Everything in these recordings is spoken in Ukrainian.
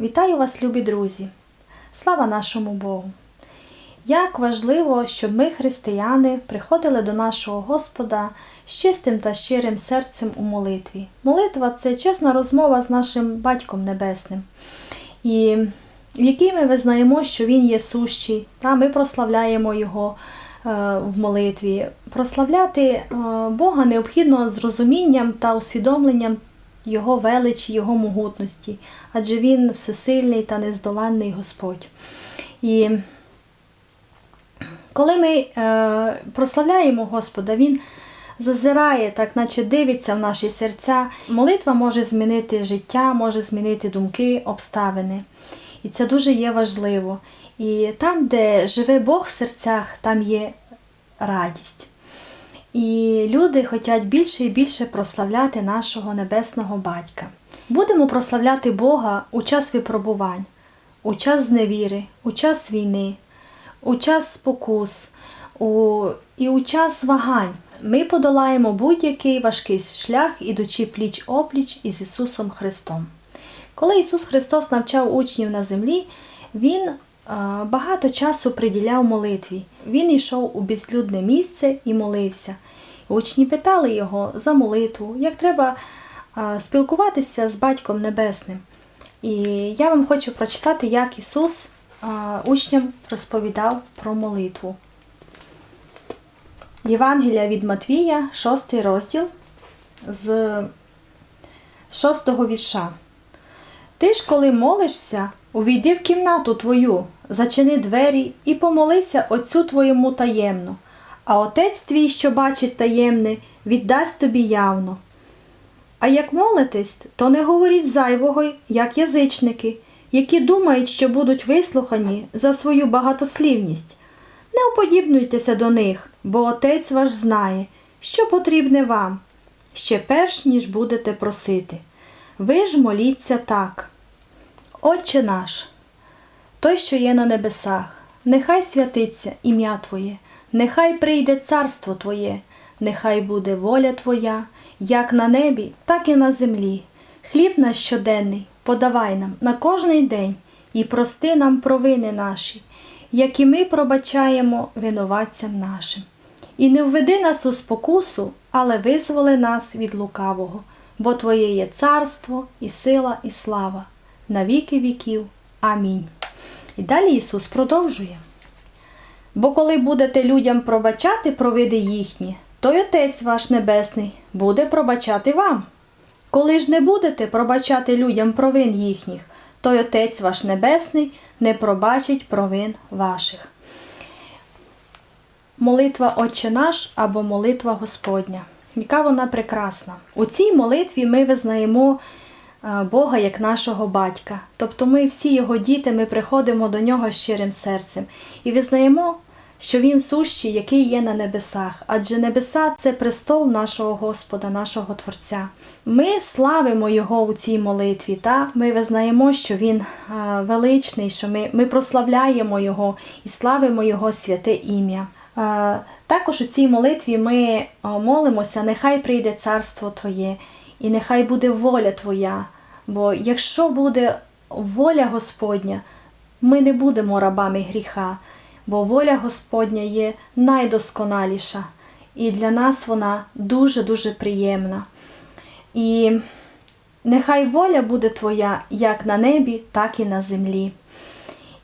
Вітаю вас, любі друзі! Слава нашому Богу! Як важливо, щоб ми, християни, приходили до нашого Господа з чистим та щирим серцем у молитві. Молитва це чесна розмова з нашим Батьком Небесним, і в якій ми визнаємо, що Він є сущий, та ми прославляємо Його е, в молитві. Прославляти е, Бога необхідно з розумінням та усвідомленням Його величі, Його могутності, адже Він всесильний та нездоланний Господь. І коли ми е, прославляємо Господа, Він зазирає, так наче дивиться в наші серця. Молитва може змінити життя, може змінити думки, обставини. І це дуже є важливо. І там, де живе Бог в серцях, там є радість. І люди хочуть більше і більше прославляти нашого небесного батька. Будемо прославляти Бога у час випробувань, у час зневіри, у час війни, у час спокус у... і у час вагань. Ми подолаємо будь-який важкий шлях, ідучи пліч опліч із Ісусом Христом. Коли Ісус Христос навчав учнів на землі, Він багато часу приділяв молитві. Він йшов у безлюдне місце і молився. Учні питали його за молитву, як треба спілкуватися з Батьком Небесним. І я вам хочу прочитати, як Ісус учням розповідав про молитву. Євангелія від Матвія, 6 розділ з 6 вірша. Ти ж, коли молишся, увійди в кімнату твою, зачини двері і помолися Отцю твоєму таємно, а Отець твій, що бачить таємне, віддасть тобі явно. А як молитесь, то не говоріть зайвого, як язичники, які думають, що будуть вислухані за свою багатослівність. Не уподібнуйтеся до них, бо Отець ваш знає, що потрібне вам, ще перш ніж будете просити. Ви ж моліться так. Отче наш, той, що є на небесах, нехай святиться ім'я Твоє, нехай прийде царство Твоє, нехай буде воля Твоя, як на небі, так і на землі. Хліб наш щоденний подавай нам на кожний день і прости нам провини наші, як і ми пробачаємо винуватцям нашим. І не введи нас у спокусу, але визволи нас від лукавого, бо Твоє є царство, і сила, і слава, на віки віків. Амінь. І далі Ісус продовжує. Бо коли будете людям пробачати провини їхні, то й Отець ваш Небесний буде пробачати вам. Коли ж не будете пробачати людям провин їхніх, то й Отець ваш Небесний не пробачить провин ваших. Молитва Отче наш або молитва Господня. Яка вона прекрасна. У цій молитві ми визнаємо Бога як нашого батька. Тобто ми всі його діти, ми приходимо до нього щирим серцем і визнаємо, що Він сущий, який є на небесах, адже небеса це престол нашого Господа, нашого Творця. Ми славимо Його у цій молитві, та ми визнаємо, що Він е, величний, що ми, ми прославляємо Його і славимо Його святе ім'я. Е, Також у цій молитві ми е, молимося, нехай прийде царство Твоє, і нехай буде воля Твоя. Бо якщо буде воля Господня, ми не будемо рабами гріха, бо воля Господня є найдосконаліша, і для нас вона дуже-дуже приємна. І нехай воля буде Твоя як на небі, так і на землі.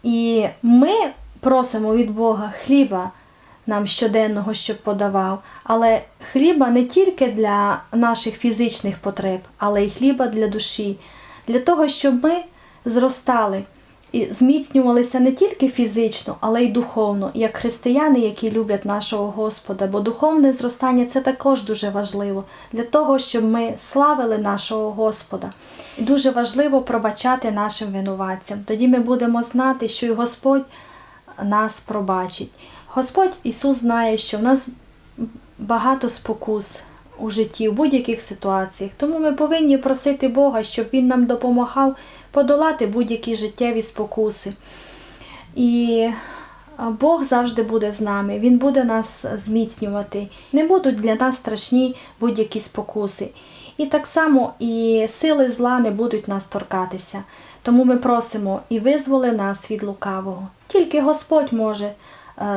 І ми просимо від Бога хліба нам щоденного, щоб подавав, але хліба не тільки для наших фізичних потреб, але й хліба для душі, для того, щоб ми зростали і зміцнювалися не тільки фізично, але й духовно, як християни, які люблять нашого Господа. Бо духовне зростання це також дуже важливо для того, щоб ми славили нашого Господа. І дуже важливо пробачати нашим винуватцям. Тоді ми будемо знати, що і Господь нас пробачить. Господь Ісус знає, що в нас багато спокус у житті, в будь-яких ситуаціях. Тому ми повинні просити Бога, щоб Він нам допомагав подолати будь-які життєві спокуси. І Бог завжди буде з нами, Він буде нас зміцнювати. Не будуть для нас страшні будь-які спокуси. І так само і сили зла не будуть нас торкатися. Тому ми просимо і визволи нас від лукавого. Тільки Господь може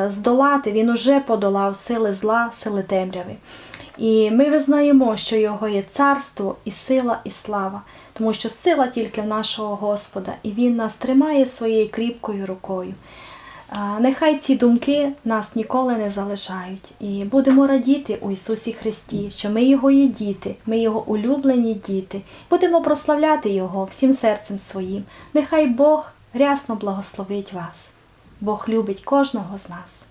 здолати, Він уже подолав сили зла, сили темряви. І ми визнаємо, що Його є царство, і сила, і слава, тому що сила тільки в нашого Господа, і Він нас тримає своєю кріпкою рукою. Нехай ці думки нас ніколи не залишають, і будемо радіти у Ісусі Христі, що ми Його є діти, ми Його улюблені діти. Будемо прославляти Його всім серцем своїм. Нехай Бог рясно благословить вас. Бог любить кожного з нас.